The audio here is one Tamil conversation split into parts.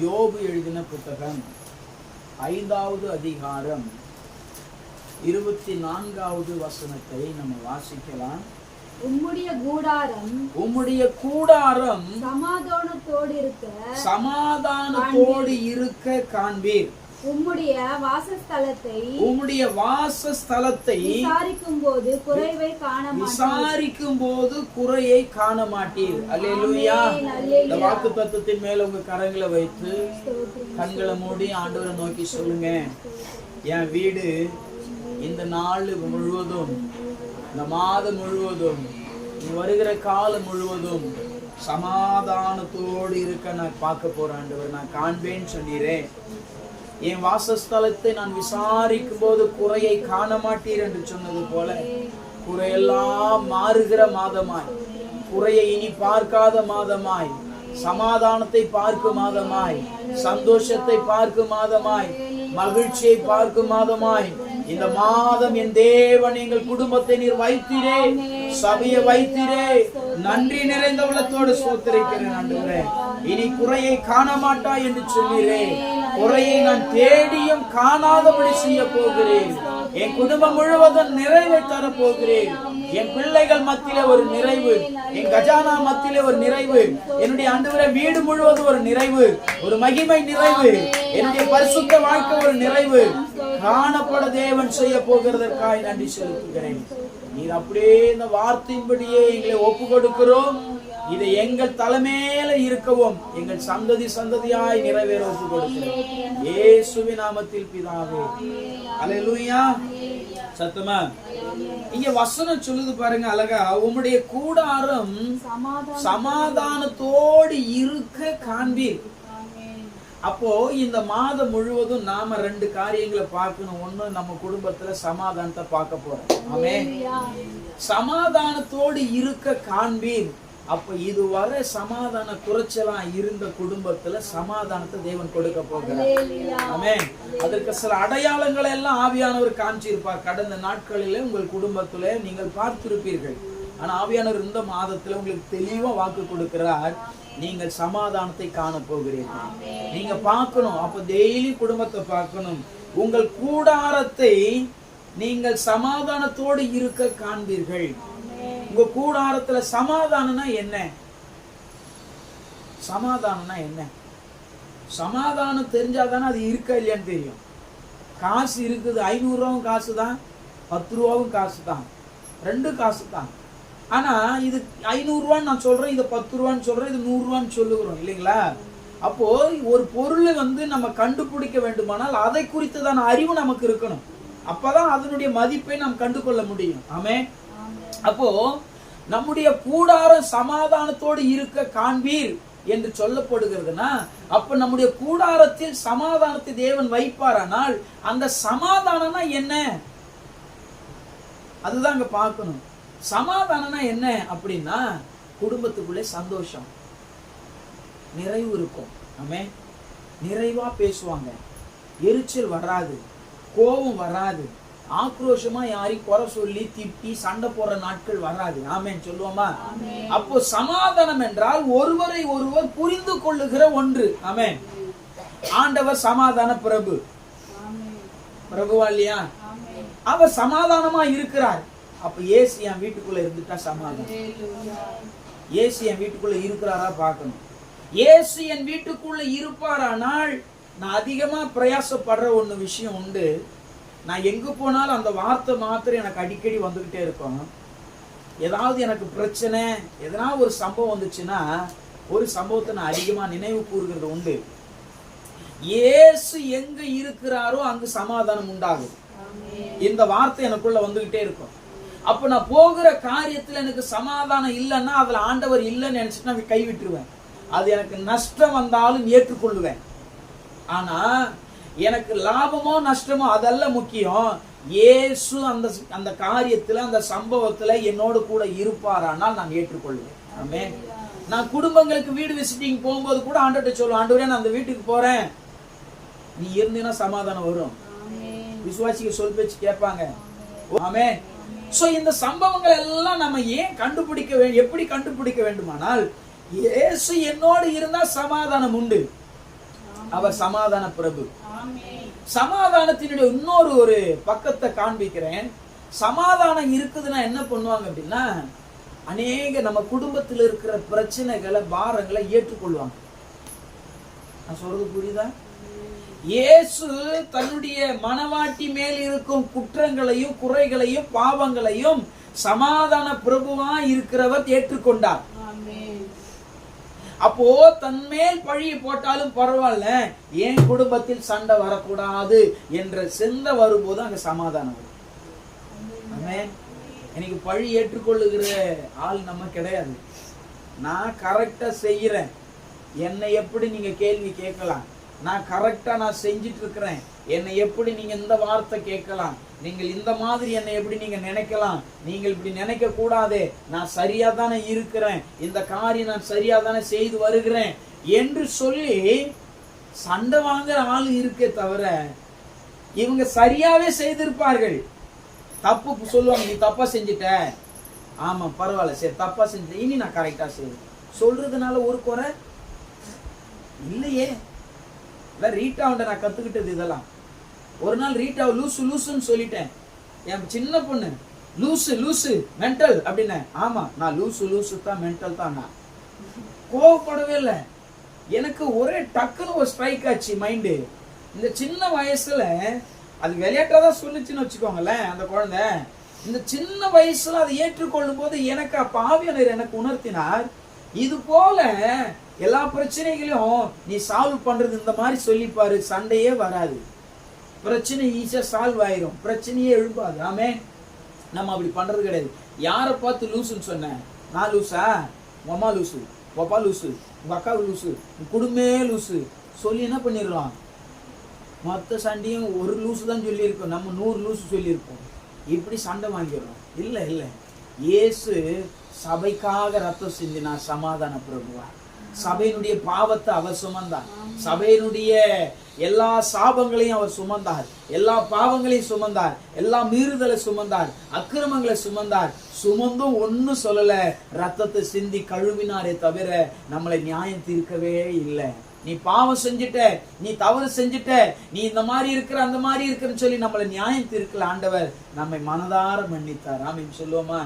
யோபு எழுதின புத்தகம் ஐந்தாவது அதிகாரம் இருபத்தி நான்காவது வசனத்தை நம்ம வாசிக்கலாம். உம்முடைய கூடாரம் உம்முடைய கூடாரம் சமாதானத்தோடு இருக்க சமாதானத்தோடு இருக்க காண்பீர். உம்முடைய வாசஸ்தலத்தை உம்முடைய வாசஸ்தலத்தை விசாரிக்கும் போது குறைவை காண. விசாரிக்கும் போது குறையை காண மாட்டீர். அல்லேலூயா. இந்த வாக்கு தத்துவத்தின் மேல உங்க கரங்களை வைத்து. கண்களை மூடி ஆண்டவரை நோக்கி சொல்லுங்க. என் வீடு இந்த நாள் முழுவதும் இந்த மாதம் முழுவதும் வருகிற காலம் முழுவதும் சமாதானத்தோடு இருக்க நான் பார்க்க போறேன் ஆண்டவர். நான் காண்பேன்னு சொன்னீரேன் என் வாசஸ்தலத்தை நான் விசாரிக்கும் போது குறையை காண மாட்டீர் என்று சொன்னது போல குறையெல்லாம் மாறுகிற மாதமாய் குறையை இனி பார்க்காத மாதமாய் சமாதானத்தை பார்க்கும் மாதமாய் சந்தோஷத்தை பார்க்கும் மாதமாய் மகிழ்ச்சியை பார்க்கும் மாதமாய் இந்த மாதம் என் தேவன் எங்கள் குடும்பத்தை நீர் வைத்திரே சபையை வைத்திரே. நன்றி நிறைந்த உள்ளத்தோடு சோத்தரிக்கிறேன் ஆண்டவரே. இனி குறையை காண மாட்டாய் என்று சொல்கிறேன். குறையை நான் தேடியும் காணாதபடி செய்ய போகிறேன் என் குடும்பம் முழுவதும் நிறைவை தர போகிறேன் என் பிள்ளைகள் மத்தியில ஒரு நிறைவு. என் கஜானா மத்தியில ஒரு நிறைவு. என்னுடைய ஆண்டவரே வீடு முழுவதும் ஒரு நிறைவு. ஒரு மகிமை நிறைவு. என்னுடைய பரிசுத்த வாழ்க்கை ஒரு நிறைவு. காணப்பட தேவன் செய்ய போகிறதற்காய் நன்றி செலுத்துகிறேன். நீர் அப்படியே இந்த வார்த்தையின்படியே எங்களை ஒப்பு கொடுக்கிறோம் இதை எங்கள் தலைமையில இருக்கவும் எங்கள் சந்ததி சந்ததியாய் நிறைவேற ஒப்பு கொடுக்கிறோம். இயேசுவின் நாமத்தில் பிதாவே. அல்லேலூயா சத்தமா? இங்க வசனம் சொல்லுது பாருங்க அழகா. உம்முடைய கூடாரம் சமாதானத்தோடு இருக்க காண்பீர். அப்போ இந்த மாதம் முழுவதும் நாம ரெண்டு காரியங்களை பார்க்கணும். ஒண்ணு நம்ம குடும்பத்துல சமாதானத்தை பார்க்க போறோம். ஆமே சமாதானத்தோடு இருக்க காண்பீர். அப்ப இதுவரை சமாதான குறைச்சலா இருந்த குடும்பத்துல சமாதானத்தை தேவன் கொடுக்க போகிறார். அதற்கு சில அடையாளங்களை எல்லாம் ஆவியானவர் காமிச்சிருப்பார். கடந்த நாட்களிலே உங்கள் குடும்பத்துல நீங்கள் பார்த்திருப்பீர்கள். ஆனா ஆவியானவர் இந்த மாதத்துல உங்களுக்கு தெளிவா வாக்கு கொடுக்கிறார். நீங்கள் சமாதானத்தை காண போகிறீர்கள். நீங்க பார்க்கணும். அப்ப டெய்லி குடும்பத்தை பார்க்கணும். உங்கள் கூடாரத்தை நீங்கள் சமாதானத்தோடு இருக்க காண்பீர்கள். உங்க கூடாரத்துல சமாதானம்னா என்ன? சமாதானம்னா என்ன? சமாதானம் தெரிஞ்சாதானே அது இருக்கா இல்லையான்னு தெரியும். காசு இருக்குது ஐநூறு ரூபாவும் காசு தான் பத்து ரூபாவும் காசு தான் ரெண்டு காசு தான் ஆனா இது ஐநூறு ரூபான்னு நான் சொல்றேன் இது பத்து ரூபான்னு சொல்றேன் இது நூறு ரூபான்னு சொல்லுகிறோம் இல்லைங்களா? அப்போ ஒரு பொருளை வந்து நம்ம கண்டுபிடிக்க வேண்டுமானால் அதை குறித்ததான அறிவு நமக்கு இருக்கணும். அப்பதான் அதனுடைய மதிப்பை நாம் கண்டு கொள்ள முடியும். ஆமே அப்போ நம்முடைய கூடாரம் சமாதானத்தோடு இருக்க காண்பீர் என்று சொல்லப்படுகிறதுனா அப்ப நம்முடைய கூடாரத்தில் சமாதானத்தை தேவன் வைப்பாரானால் அந்த சமாதானம்னா என்ன? அதுதான் அங்க பார்க்கணும். சமாதானம்னா என்ன அப்படின்னா குடும்பத்துக்குள்ளே சந்தோஷம். நிறைவு இருக்கும். ஆமே நிறைவா பேசுவாங்க. எரிச்சல் வராது. கோபம் வராது. ஆக்ரோஷமா யாரையும் குறை சொல்லி திட்டி சண்டை போடுற நாட்கள் வராது. ஆமேன்னு சொல்லுவோமா? அப்போ சமாதானம் என்றால் ஒருவரை ஒருவர் புரிந்து கொள்ளுகிற ஒன்று. ஆமென். ஆண்டவர் சமாதான பிரபு. பிரபுவா இல்லையா? அவர் சமாதானமா இருக்கிறார். அப்ப ஏசு என் வீட்டுக்குள்ள இருந்துட்டா சமாதானம். ஏசு என் வீட்டுக்குள்ள இருக்கிறாரா பார்க்கணும். ஏசு என் வீட்டுக்குள்ள இருப்பாரானால் நான் அதிகமா பிரயாசப்படுற ஒண்ணு விஷயம் உண்டு. நான் எங்க போனாலும் அந்த வார்த்தை மாத்திரம் எனக்கு அடிக்கடி வந்துகிட்டே இருக்கும். ஏதாவது எனக்கு பிரச்சனை எதனா ஒரு சம்பவம் வந்துச்சுன்னா ஒரு சம்பவத்தை நான் அதிகமா நினைவு கூறுகிறது உண்டு. இயேசு எங்க இருக்கிறாரோ அங்கு சமாதானம் உண்டாகும் இந்த வார்த்தை எனக்குள்ள வந்துகிட்டே இருக்கும். அப்ப நான் போகிற காரியத்துல எனக்கு சமாதானம் இல்லைன்னா அதுல ஆண்டவர் இல்லைன்னு நினைச்சிட்டு நான் கைவிட்டுருவேன் அது எனக்கு நஷ்டம் வந்தாலும் ஏற்றுக்கொள்ளுவேன். ஆனா எனக்கு லாபமோ நஷ்டமோ அதல்ல முக்கியம். இயேசு அந்த அந்த காரியத்துல அந்த சம்பவத்துல என்னோடு கூட இருப்பாரானால் நான் ஏற்றுக்கொள்வேன். ஆமே நான் குடும்பங்களுக்கு வீடு விசிட்டிங் போகும்போது கூட ஆண்டவர்கிட்ட சொல்லுவேன் ஆண்டவரே நான் அந்த வீட்டுக்கு போறேன். நீ இருந்தீன்னா சமாதானம் வரும். விசுவாசிக்க சொல் பேச்சு கேட்பாங்க. ஆமே சோ இந்த சம்பவங்கள் எல்லாம் நம்ம ஏன் கண்டுபிடிக்க வேண்டும் எப்படி கண்டுபிடிக்க வேண்டுமானால் இயேசு என்னோடு இருந்தா சமாதானம் உண்டு. அவர் சமாதான பிரபு. சமாதானத்தினுடைய இன்னொரு ஒரு பக்கத்தை காண்பிக்கிறேன். சமாதானம் இருக்குதுன்னா என்ன பண்ணுவாங்க அப்படின்னா அநேக நம்ம குடும்பத்தில் இருக்கிற பிரச்சனைகளை பாரங்களை ஏற்றுக்கொள்வாங்க. நான் சொல்றது புரியுதா? இயேசு தன்னுடைய மனவாட்டி மேல் இருக்கும் குற்றங்களையும் குறைகளையும் பாவங்களையும் சமாதான பிரபுவா இருக்கிறவர் ஏற்றுக்கொண்டார். அப்போ தன்மேல் பழியை போட்டாலும் பரவாயில்ல. என் குடும்பத்தில் சண்டை வரக்கூடாது என்ற சிந்தை வரும்போது அங்க சமாதானம் வரும். எனக்கு பழி ஏற்றுக்கொள்ளுகிற ஆள் நம்ம கிடையாது. நான் கரெக்டா செய்யறேன். என்னை எப்படி நீங்க கேள்வி கேட்கலாம்? நான் கரெக்டா நான் செஞ்சிட்டு இருக்கிறேன். என்னை எப்படி நீங்க இந்த வார்த்தை கேட்கலாம்? நீங்கள் இந்த மாதிரி என்னை எப்படி நீங்க நினைக்கலாம்? நீங்கள் இப்படி நினைக்க கூடாதே நான் சரியா தானே இருக்கிறேன். இந்த காரியம் நான் சரியா தானே செய்து வருகிறேன் என்று சொல்லி சண்டை வாங்குற ஆள் இருக்கே தவிர இவங்க சரியாவே செய்திருப்பார்கள். தப்பு சொல்லுவாங்க நீ தப்பா செஞ்சுட்ட. ஆமா பரவாயில்ல சரி தப்பா செஞ்சு இனி நான் கரெக்டா செய்வேன் சொல்றதுனால ஒரு குறை? இல்லையே. இல்ல ரீட்டாவுண்ட நான் கத்துக்கிட்டது இதெல்லாம். ஒரு நாள் ரீட்டாவை லூசு லூசுன்னு சொல்லிட்டேன். என் சின்ன பொண்ணு லூசு லூசு மென்டல் அப்படின்னேன் ஆமா நான் லூசு லூசு தான் மென்டல் தான் நான். கோவப்படவே இல்லை. எனக்கு ஒரே டக்குன்னு ஒரு ஸ்ட்ரைக் ஆச்சு மைண்டு இந்த சின்ன வயசுல அது விளையாட்டா தான் சொல்லுச்சுன்னு வச்சுக்கோங்களேன் அந்த குழந்தை. இந்த சின்ன வயசுல அதை ஏற்றுக்கொள்ளும் போது எனக்கு அப்ப எனக்கு உணர்த்தினார். இது போல எல்லா பிரச்சனைகளையும் நீ சால்வ் பண்றது இந்த மாதிரி சொல்லிப்பாரு சண்டையே வராது. பிரச்சனை ஈஸியாக சால்வ் ஆயிரும். பிரச்சனையே எழும்பாது. ஆமே நம்ம அப்படி பண்ணுறது கிடையாது. யாரை பார்த்து லூசுன்னு சொன்னேன் நான் லூசா? உங்க அம்மா லூசு. பப்பா லூசு. உங்கள் அக்கா லூசு. உங்க குடும்பமே லூசு. சொல்லி என்ன பண்ணிடலாம்? மொத்த சண்டையும் ஒரு லூசு தான் சொல்லியிருக்கோம். நம்ம நூறு லூசு சொல்லியிருக்கோம் இப்படி சண்டை வாங்கிடுறோம். இல்லை இல்லை. இயேசு சபைக்காக ரத்தம் சிந்தினார். சமாதான பிரபுவா. சபையினுடைய பாவத்தை அவர் சுமந்தார். சபையினுடைய எல்லா சாபங்களையும் அவர் சுமந்தார். எல்லா பாவங்களையும் சுமந்தார். எல்லா மீறுதலை சுமந்தார். அக்கிரமங்களை சுமந்தார். சுமந்தும் ஒன்னும் சொல்லல. ரத்தத்தை சிந்தி கழுவினாரே தவிர நம்மளை நியாயம் தீர்க்கவே இல்லை. நீ பாவம் செஞ்சுட்ட நீ தவறு செஞ்சுட்ட நீ இந்த மாதிரி இருக்கிற அந்த மாதிரி இருக்கிறன்னு சொல்லி நம்மளை நியாயம் தீர்க்கல ஆண்டவர் நம்மை மனதார மன்னித்தார். ஆமீன். சொல்லுவோமா?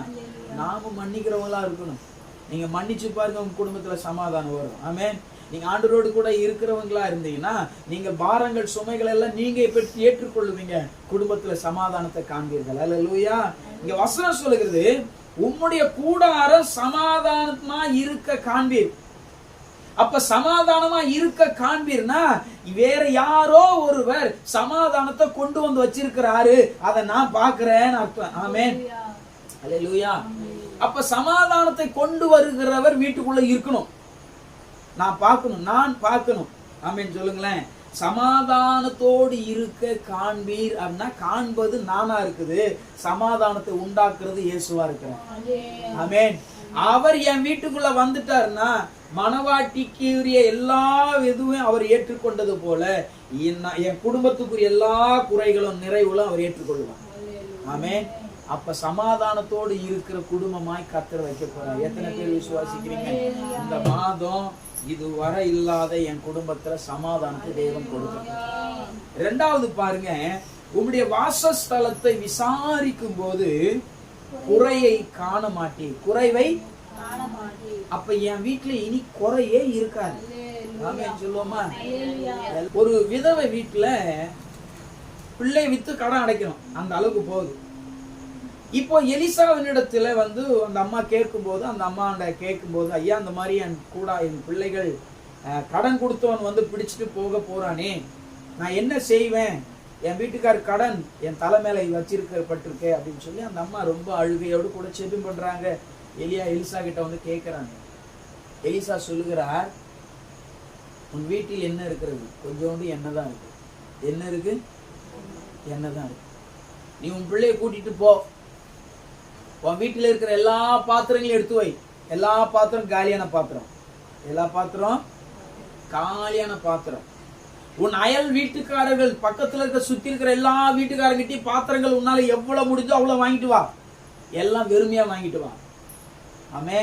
நாம மன்னிக்கிறவங்களா இருக்கணும். நீங்க மன்னிச்சு பாருங்க உங்க குடும்பத்துல சமாதானம் வரும். ஆமென் நீங்க ஆண்டவரோடு கூட இருக்கிறவங்களா இருந்தீங்கன்னா நீங்க பாரங்கள் சுமைகள் எல்லாம் நீங்க இப்ப ஏற்றுக்கொள்ளுவீங்க. குடும்பத்துல சமாதானத்தை காண்பீர்கள். அல்லேலூயா இங்க வசனம் சொல்லுகிறது உம்முடைய கூடாரம் சமாதானமா இருக்க காண்பீர். அப்ப சமாதானமா இருக்க காண்பீர்னா வேற யாரோ ஒருவர் சமாதானத்தை கொண்டு வந்து வச்சிருக்கிறாரு. அதை நான் பாக்குறேன்னு அர்த்தம். ஆமென் அல்லேலூயா அப்ப சமாதானத்தை கொண்டு வருகிறவர் வீட்டுக்குள்ள இருக்கணும். நான் பார்க்கணும் நான் பார்க்கணும். அப்படின்னு சொல்லுங்களேன். சமாதானத்தோடு இருக்க காண்பீர் அப்படின்னா காண்பது நானா இருக்குது. சமாதானத்தை உண்டாக்குறது இயேசுவா இருக்கிறேன் ஆமென். அவர் என் வீட்டுக்குள்ள வந்துட்டாருன்னா மனவாட்டிக்குரிய எல்லா இதுவும் அவர் ஏற்றுக்கொண்டது போல என்ன- என் குடும்பத்துக்குரிய எல்லா குறைகளும் நிறைவுகளும் அவர் ஏற்றுக்கொள்வார். ஆமென். அப்ப சமாதானத்தோடு இருக்கிற குடும்பமாய் கத்தர் வைக்க போறார் எத்தனை பேர் விசுவாசிக்கிறீங்க? இந்த மாதம் இதுவரை இல்லாத என் குடும்பத்துல சமாதானத்தை தேவன் கொடுக்கிறார் ரெண்டாவது பாருங்க உம்முடைய வாசஸ்தலத்தை விசாரிக்கும் போது குறையை காண மாட்டேன் குறைவை அப்ப என் வீட்டுல இனி குறையே இருக்காது. சொல்லுவோமா? ஒரு விதவை வீட்டுல பிள்ளை வித்து கடன் அடைக்கணும். அந்த அளவுக்கு போகுது. இப்போ எலிசாவினிடத்தில் வந்து அந்த அம்மா கேட்கும்போது அந்த அம்மாண்ட கேட்கும்போது ஐயா அந்த மாதிரி என் கூட என் பிள்ளைகள் கடன் கொடுத்தவன் வந்து பிடிச்சிட்டு போக போகிறானே நான் என்ன செய்வேன்? என் வீட்டுக்கார் கடன் என் தலை மேலே வச்சிருக்கப்பட்டிருக்கே அப்படின்னு சொல்லி அந்த அம்மா ரொம்ப அழுகையோடு கூட செபம் பண்ணுறாங்க எலியா எலிசா கிட்ட வந்து கேட்குறாங்க எலிசா சொல்லுகிறார் உன் வீட்டில் என்ன இருக்கிறது? கொஞ்சோண்டு எண்ணெய் தான் இருக்கு. என்ன இருக்கு? எண்ணெய் தான் இருக்கு. நீ உன் பிள்ளைய கூட்டிகிட்டு போ. உன் வீட்டில் இருக்கிற எல்லா பாத்திரங்களையும் எடுத்து வை. எல்லா பாத்திரம் காலியான பாத்திரம். எல்லா பாத்திரம் காலியான பாத்திரம். உன் அயல் வீட்டுக்காரர்கள் பக்கத்துல இருக்க சுத்தி இருக்கிற எல்லா வீட்டுக்காரங்கிட்டையும் பாத்திரங்கள் உன்னால எவ்வளவு முடிஞ்சோ அவ்வளவு வாங்கிட்டு வா. எல்லாம் வெறுமையா வாங்கிட்டு வா. ஆமே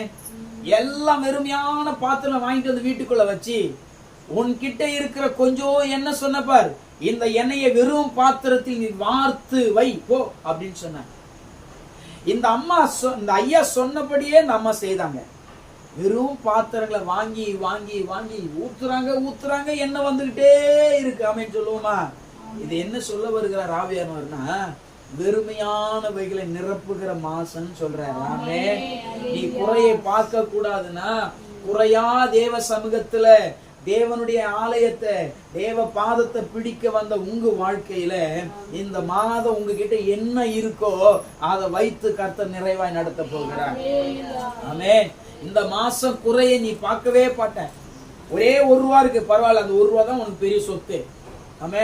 எல்லாம் வெறுமையான பாத்திரம் வாங்கிட்டு வந்து வீட்டுக்குள்ள வச்சு உன்கிட்ட இருக்கிற கொஞ்சம் என்ன சொன்ன பார்? இந்த எண்ணெயை வெறும் பாத்திரத்தில் நீ வார்த்து வை போ அப்படின்னு சொன்ன இந்த அம்மா இந்த ஐயா சொன்னபடியே இந்த அம்மா செய்தாங்க. வெறும் பாத்திரங்களை வாங்கி வாங்கி வாங்கி ஊத்துறாங்க ஊத்துறாங்க எண்ணெய் வந்துகிட்டே இருக்கு. அப்படின்னு சொல்லுவோமா? இது என்ன சொல்ல வருகிறார் ஆவியானவர்னா வெறுமையானவைகளை நிரப்புகிற மாசன்னு சொல்றாரு. ஆமே. நீ குறையை பார்க்க கூடாதுன்னா குறையா தேவ சமூகத்துல தேவனுடைய ஆலயத்தை தேவ பாதத்தை பிடிக்க வந்த உங்க வாழ்க்கையில இந்த மாதம் உங்ககிட்ட என்ன இருக்கோ அதை வைத்து கர்த்த நிறைவாய் நடத்த போகிறார். ஆமே இந்த மாசம் குறையை நீ பார்க்கவே பாட்ட ஒரே ஒரு ரூபா இருக்கு பரவாயில்ல அந்த ஒரு ரூபா தான் உனக்கு பெரிய சொத்து. ஆமே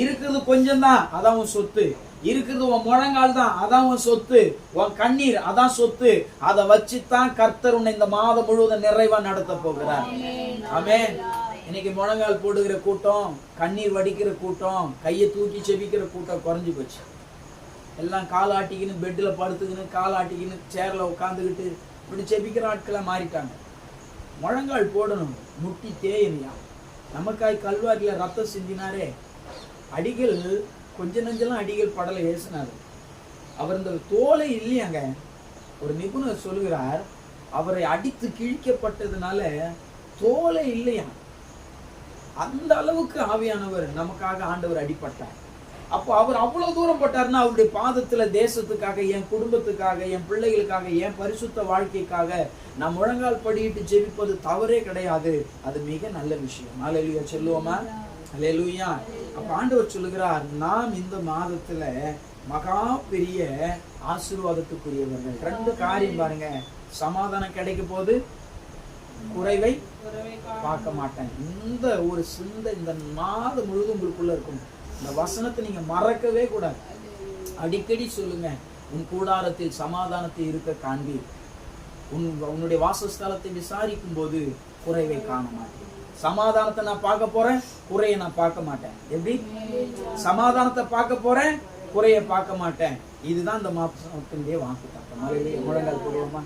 இருக்கிறது கொஞ்சம் தான் அதான் உன் சொத்து. இருக்கிறது உன் முழங்கால் தான். அதான் உன் சொத்து. உன் கண்ணீர் அதான் சொத்து. அதை வச்சுத்தான் கர்த்தர் உன்னை இந்த மாதம் முழுவதும் நிறைவா நடத்த போகிறார். ஆமே இன்னைக்கு முழங்கால் போடுகிற கூட்டம் கண்ணீர் வடிக்கிற கூட்டம் கையை தூக்கி செபிக்கிற கூட்டம் குறைஞ்சு போச்சு. எல்லாம் கால் ஆட்டிக்கின்னு பெட்டில் படுத்துக்கின்னு கால் ஆட்டிக்கின்னு சேரில் உட்காந்துக்கிட்டு இப்படி செபிக்கிற ஆட்களை மாறிட்டாங்க. முழங்கால் போடணும். முட்டி தேயனியா நமக்காய் கல்வாரியில் ரத்தம் சிந்தினாரே. அடிகள் கொஞ்ச நஞ்செல்லாம் அடிகள் படலை ஏசினார். அவர் இந்த தோலை இல்லையாங்க? ஒரு நிபுணர் சொல்கிறார் அவரை அடித்து கிழிக்கப்பட்டதுனால தோலை இல்லையா? அந்த அளவுக்கு ஆவியானவர் நமக்காக ஆண்டவர் அடிப்பட்டார். அப்போ அவர் அவ்வளவு தூரம் பட்டார்னா அவருடைய பாதத்துல தேசத்துக்காக என் குடும்பத்துக்காக என் பிள்ளைகளுக்காக என் பரிசுத்த வாழ்க்கைக்காக நான் முழங்கால் படியிட்டு ஜெபிப்பது தவறே கிடையாது. அது மிக நல்ல விஷயம். அலையிலுயா சொல்லுவோமா? அலையலூயா அப்ப ஆண்டவர் சொல்லுகிறார் நாம் இந்த மாதத்துல மகா பெரிய ஆசீர்வாதத்துக்குரியவர்கள். ரெண்டு காரியம் பாருங்க. சமாதானம் கிடைக்க போது குறைவை பார்க்க மாட்டேன். இந்த ஒரு சிந்தை இந்த மாதம் முழுதும் உங்களுக்குள்ள இருக்கும். இந்த வசனத்தை நீங்க மறக்கவே கூடாது. அடிக்கடி சொல்லுங்க உன் கூடாரத்தில் சமாதானத்தை இருக்க காண்பீர். உன் உன்னுடைய வாசஸ்தலத்தை விசாரிக்கும் போது குறைவை காண மாட்டேன். சமாதானத்தை நான் பார்க்க போறேன் குறையை நான் பார்க்க மாட்டேன். எப்படி? சமாதானத்தை பார்க்க போறேன் குறையை பார்க்க மாட்டேன். இதுதான் இந்த மாசத்தினுடைய வாக்கு தத்தம் முழங்கால் போடுவோமா?